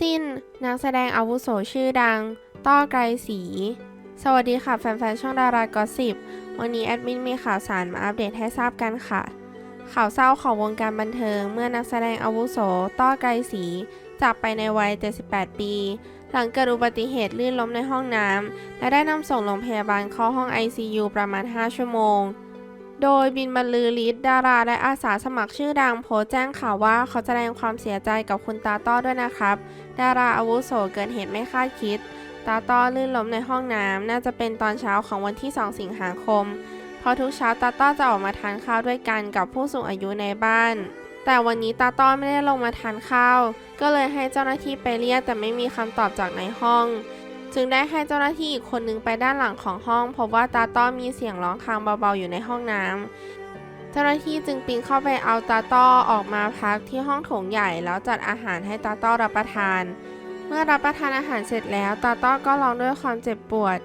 สิ้น นักแสดงอาวุโสชื่อดัง ต้อไกรศรีสวัสดีค่ะ แฟนๆ ช่องดารากอสิบวันนี้แอดมินมีข่าวสารมาอัปเดตให้ทราบกันค่ะ ข่าวเศร้าของวงการบันเทิง เมื่อนักแสดงอาวุโส ต้อไกรศรีจากไปในวัย 78 ปี หลังเกิดอุบัติเหตุลื่นล้มในห้องน้ำและได้นำส่งโรงพยาบาลเข้าห้อง ICU ประมาณ 5 ชั่วโมง โดยบินบรรลือฤทธิ์ดาราและอาสาสมัครชื่อดังโพสต์แจ้งข่าวว่าเขาแสดงความเสียใจกับคุณตาต้อด้วยนะครับ ดาราอาวุโสเกิดเหตุไม่คาดคิด ตาต้อลื่นล้มในห้องน้ำ น่าจะเป็นตอนเช้าของวันที่ 2 สิงหาคม เพราะทุกเช้าตาต้อจะออกมาทานข้าวด้วยกันกับผู้สูงอายุในบ้าน แต่วันนี้ตาต้อไม่ได้ลงมาทานข้าว ก็เลยให้เจ้าหน้าที่ไปเรียกแต่ไม่มีคำตอบจากในห้อง จึงได้ให้เจ้าหน้าที่อีกคนนึงไปด้านหลังของห้อง พบว่าตาต้อมีเสียงร้องครางเบาๆอยู่ในห้องน้ำเจ้าหน้าที่จึงปีนเข้าไปเอาตาต้อออกมาพักที่ห้องโถงใหญ่แล้วจัดอาหารให้ตาต้อรับประทาน เมื่อรับประทานอาหารเสร็จแล้ว ตาต้อก็ร้องด้วยความเจ็บปวด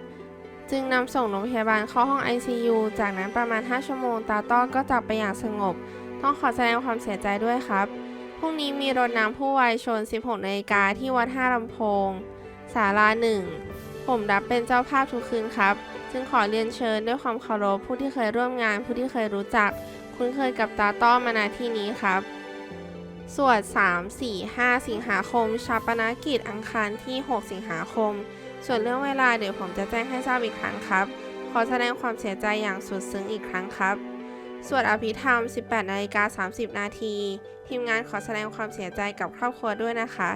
จึงนำส่งโรงพยาบาลเข้าห้อง ICU จากนั้นประมาณ 5 ชั่วโมง ตาต้อก็จากไปอย่างสงบ ต้องขอแสดงความเสียใจด้วยครับพรุ่งนี้มีรถน้ำผู้วายชน 16นาฬิกาที่วัดท่าลำโพง ศาลาหนึ่ง ผมรับเป็นเจ้าภาพทุกคืนครับ จึงขอเรียนเชิญด้วยความเคารพผู้ที่เคยร่วมงานผู้ที่เคยรู้จัก คุ้นเคยกับตาต้อมาณที่นี้ครับ สวด 3 4 5 สิงหาคม ชาปนกิจอังคารที่ 6 สิงหาคม ส่วนเรื่องเวลาเดี๋ยวผมจะแจ้งให้ทราบอีกครั้งครับ ขอแสดงความเสียใจอย่างสุดซึ้งอีกครั้งครับสวดอภิธรรม 18นาฬิกา30 นาที ทีมงานขอแสดงความเสียใจกับครอบครัวด้วยนะคะ